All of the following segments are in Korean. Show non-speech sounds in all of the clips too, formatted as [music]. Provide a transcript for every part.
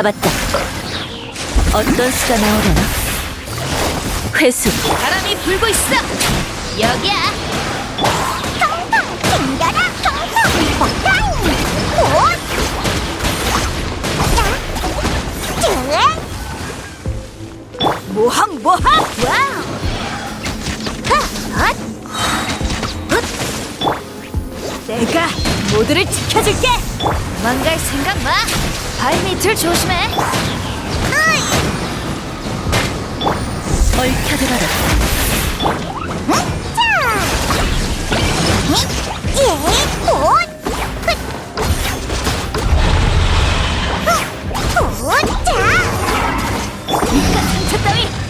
잡았다. 어떤 수가 나오려나? 회수. 바람이 불고 있어. 여기야. 튕겨라 통통 모항 모항. 와우. 내가 모두를 지켜줄게. 망갈 생각 마. 발밑을 조심해.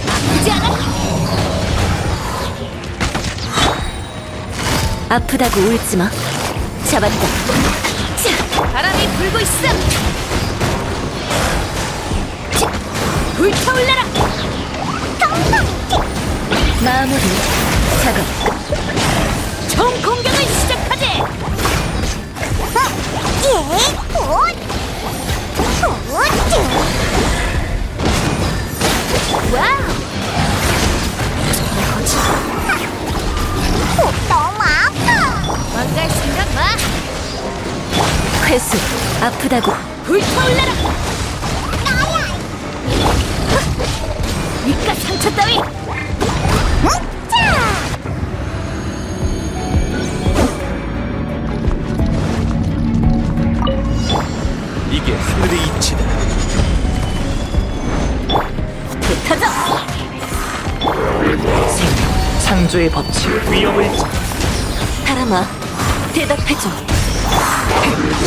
아프지 않아. 아프다고 울지 마. 잡았다. 자, 바람이 불고 있어. 자, 불타올라라. 마무리. 작업. 총 공격을 시작하지. 와우. 너무 아파 망갈 생각 마. 회수. 아프다고. 불타올라라. 니까 상처 따위. 이게 하늘의 이치다. 흩어져. 창조의 법칙 위험을 사람아, 대답해줘.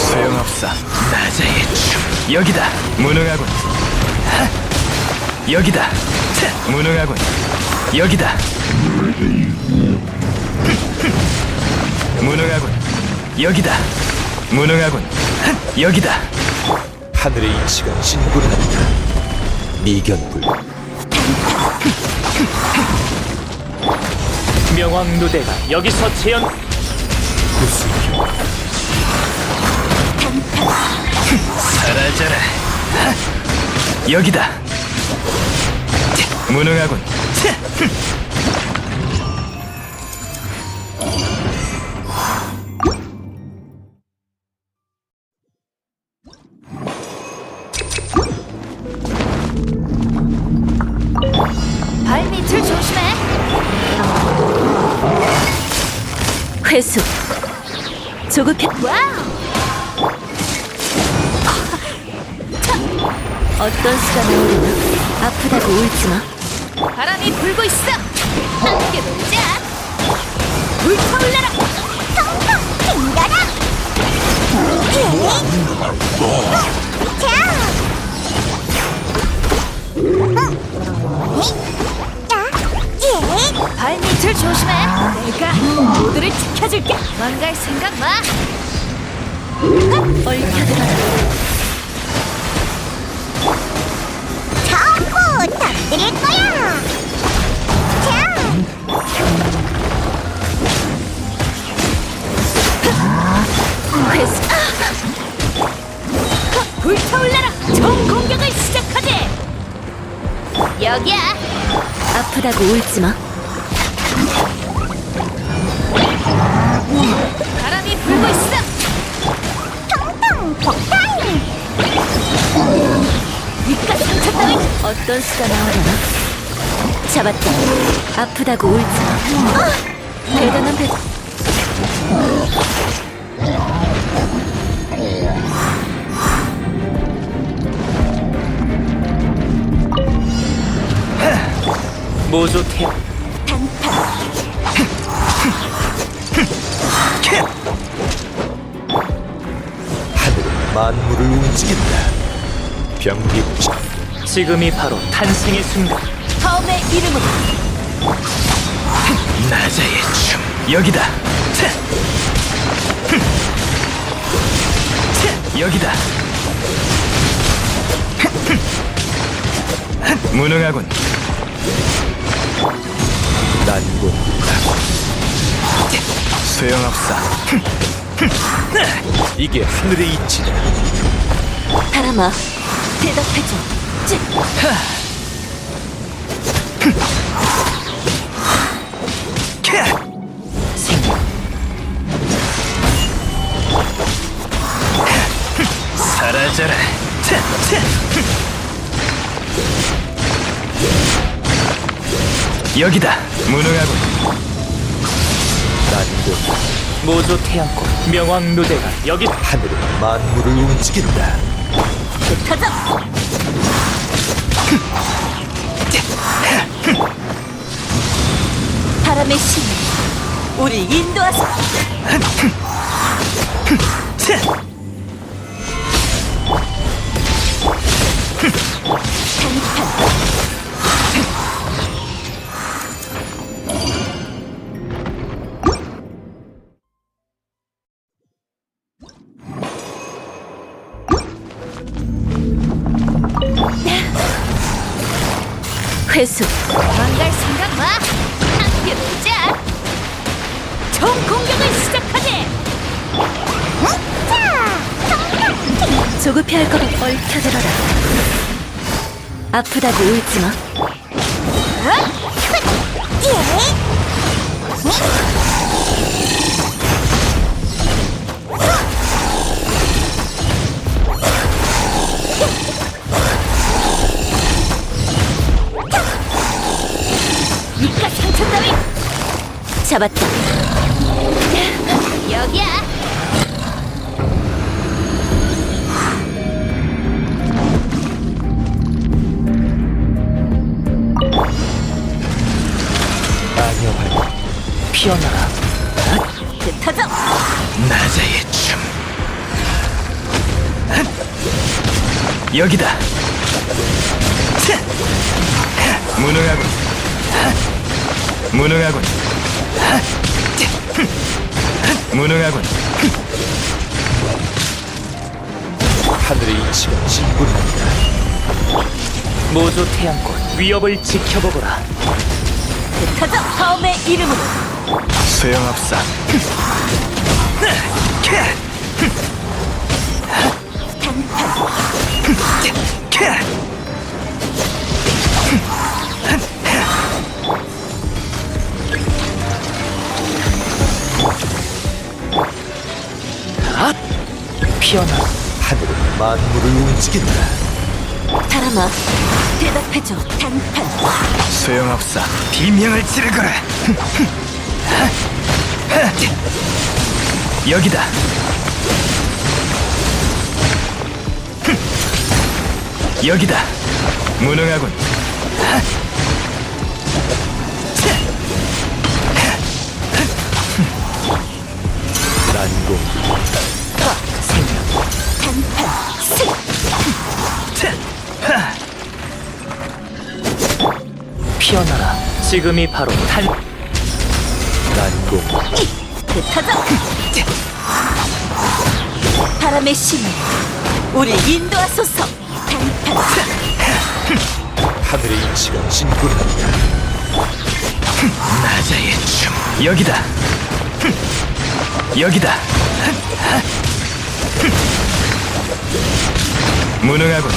소용없어. 나자의 춤 여기다. 무능하군. 하! 여기다. 차! 무능하군. 여기다. 무능하군. 여기다. 무능하군. 하! 여기다. 하늘의 이치가 진군한다. 미견불. 명왕 누대가 여기서 재현 구수교. 사라져라. 하! 여기다. 차! 무능하군. 조급해. 와우. 어떤 수가 나오려나? 아프다고 울지 마. 바람이 불고 있어. 함께 놀자. 불타올라라. 튕겨라 발밑을 조심해. 내가 모두를 지켜줄게. 망갈 생각 마. 얽혀들어라. 여기야. 아프다고 울지 마. 바람이 불고 있어. 통통 폭탄 니까 상처 따위. 어떤 수가 나오려나? 잡았다. 아프다고 울지 마. 대단한 배. 모조 태 하늘은 만물을 움직인다. 병기무지 지금이 바로 탄생의 순간 다음의 이름으로 나자의 춤 여기다. 차! 흠! 차! 여기다. 무능하군. 난군 소용없어. 이게 하늘의 이치다. 사람아, 대답해줘. 찌. 사라져라. 여기다. 무능하군. 난공 모조 태양꽃 명왕 누대가 여기 하늘은 만물을 움직인다. 타자. 바람의 신, 우리 인도하소. 차. [laughs] 회수. 망갈 생각 마. 함께 보자. 총 공격을 시작하게. 조급해할 거면 얽혀들어라. 아프다고 울지 마. 이깟 잡았다 여기야 안녕하니 피어나라 흩어져 나자의 춤. 여기다. 차. 무능하군. 무능하군. 무능하군. 하늘의 이치가 진군한다. 모조 태양꽃 위협을 지켜보거라 흩어져 다음의 이름으로 소용없어. 캬! 캬! 피어나라 하늘은 만물을 움직인다. 사람아 대답해줘 단판 소용없어. 비명을 지르거라. 여기다. 여기다. 무능하군. 피어나라 지금이 바로 탄 난공 흩어져 바람의 신 우리 인도하소서 단판 하늘의 이치가 진군한다. 나자의 춤. 여기다. 여기다. 무능하군.